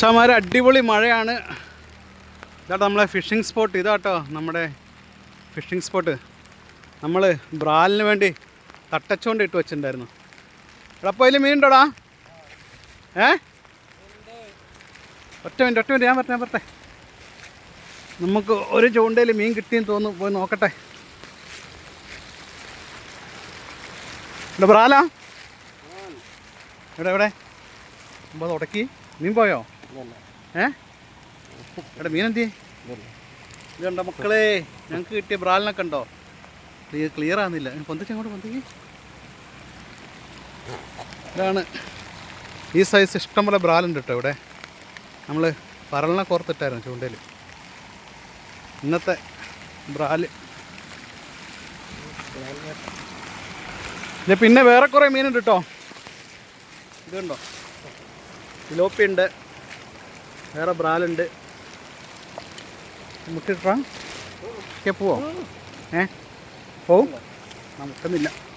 മച്ചാമാർ അടിപൊളി മഴയാണ്. ഇതാട്ടോ നമ്മളെ ഫിഷിംഗ് സ്പോട്ട് ഇതാട്ടോ നമ്മുടെ ഫിഷിംഗ് സ്പോട്ട് നമ്മൾ ബ്രാലിന് വേണ്ടി തട്ടച്ചുകൊണ്ട് ഇട്ട് വെച്ചിട്ടുണ്ടായിരുന്നു. എടാ അപ്പോൾ അതിൽ മീനുണ്ടോടാ? ഏ? ഒറ്റ മിനിറ്റ് ഒറ്റ മിനിറ്റ് ഞാൻ പറഞ്ഞ പറഞ്ഞേ നമുക്ക് ഒരു ചൂണ്ടയിൽ മീൻ കിട്ടിയെന്ന് തോന്നുന്നു. പോയി നോക്കട്ടെ. ഇവിടെ ബ്രാലാ? എവിടെ എവിടെ? ഒമ്പത് ഉടക്കി. മീൻ പോയോ? ഏ? മീൻ എന്തി ഇതുണ്ടോ മക്കളെ ഞങ്ങൾക്ക് കിട്ടിയ ബ്രാലിനൊക്കെ ഉണ്ടോ ക്ലിയർ ആകുന്നില്ല പൊന്തിച്ച് അങ്ങോട്ട് പൊന്തിക്ക്. ഇതാണ്. ഈ സൈസ് ഇഷ്ടംപോലെ ബ്രാലുണ്ട് കേട്ടോ ഇവിടെ. നമ്മൾ പറലിനെ കോർത്തിട്ടായിരുന്നു ചൂണ്ടയിൽ ഇന്നത്തെ ബ്രാൽ. പിന്നെ വേറെ കുറേ മീനുണ്ട് കേട്ടോ ഇതുണ്ടോ ലോപ്പിയുണ്ട് ഉണ്ട് വേറെ ബ്രാലുണ്ട്. നമുക്ക് ഒക്കെ പോവോ. ഏ? പോവും. നമുക്കൊന്നുമില്ല.